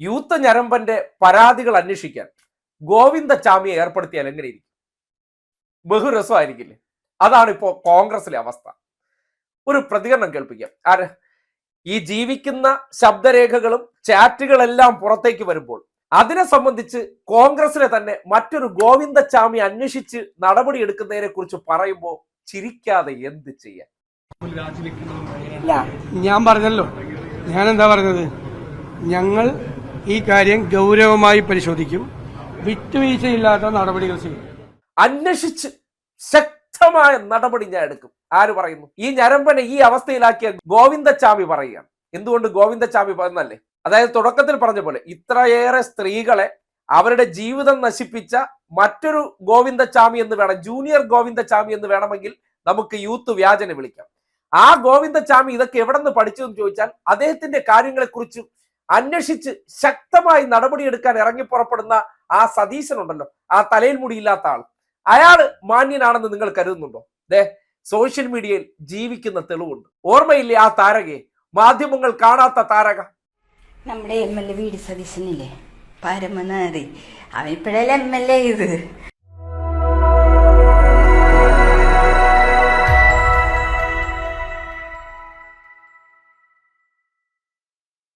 Youth ഞരമ്പന്റെ പരാതികൾ അന്വേഷിക്കാൻ ഗോവിന്ദചാമിയെ ഏർപ്പെടുത്തിയാൽ എങ്ങനെയിരിക്കും ബഹുരസമായിരിക്കില്ലേ അതാണ് ഇപ്പോൾ കോൺഗ്രസിലെ അവസ്ഥ. ഒരു പ്രതികരണം കേൾപ്പിക്കാം. ആര്? ഈ ജീവിക്കുന്ന ശബ്ദരേഖകളും ചാറ്റുകളെല്ലാം പുറത്തേക്ക് വരുമ്പോൾ അതിനെ സംബന്ധിച്ച് കോൺഗ്രസിലെ തന്നെ മറ്റൊരു ഗോവിന്ദചാമി അന്വേഷിച്ച് നടപടി എടുക്കുന്നതിനെ കുറിച്ച് പറയുമ്പോൾ ചിരിക്കാതെ എന്ത് ചെയ്യാൻ? ഞാൻ പറഞ്ഞല്ലോ. ഞാൻ എന്താ പറഞ്ഞത്? ഞങ്ങൾ ഈ കാര്യം ഗൗരവമായി പരിശോധിക്കും. വിട്ടുവീഴ്ചയില്ലാത്ത നടപടികൾ ചെയ്യും. അന്വേഷിച്ച് ശക്തമായ നടപടി ഞാൻ എടുക്കും. ആര് പറയുന്നു? ഈ ഞരമ്പനെ ഈ അവസ്ഥയിലാക്കിയ ഗോവിന്ദച്ചാമി പറയുകയാണ്. എന്തുകൊണ്ട് ഗോവിന്ദച്ചാമി പറഞ്ഞല്ലേ അതായത് തുടക്കത്തിൽ പറഞ്ഞ പോലെ ഇത്രയേറെ സ്ത്രീകളെ അവരുടെ ജീവിതം നശിപ്പിച്ച മറ്റൊരു ഗോവിന്ദചാമി എന്ന് വേണം ജൂനിയർ ഗോവിന്ദചാമി എന്ന് വേണമെങ്കിൽ നമുക്ക് യൂത്ത് വ്യാജനെ വിളിക്കാം. ആ ഗോവിന്ദചാമി ഇതൊക്കെ എവിടെ നിന്ന് പഠിച്ചു എന്ന് ചോദിച്ചാൽ അദ്ദേഹത്തിന്റെ കാര്യങ്ങളെക്കുറിച്ച് അന്വേഷിച്ച് ശക്തമായി നടപടിയെടുക്കാൻ ഇറങ്ങി പുറപ്പെടുന്ന ആ സതീശൻ ഉണ്ടല്ലോ ആ തലയിൽ മുടിയില്ലാത്ത ആൾ. അയാൾ മാന്യനാണെന്ന് നിങ്ങൾ കരുതുന്നുണ്ടോ? ദേ സോഷ്യൽ മീഡിയയിൽ ജീവിക്കുന്ന തെളിവുണ്ട്. ഓർമ്മയില്ലേ ആ താരകയെ? മാധ്യമങ്ങൾ കാണാത്ത താരക. നമ്മുടെ M L A V D സതീശനില്ലേ? പരമനാറി. അവൻ ഇപ്പോഴല്ലേ എം എൽ എ ഇത്?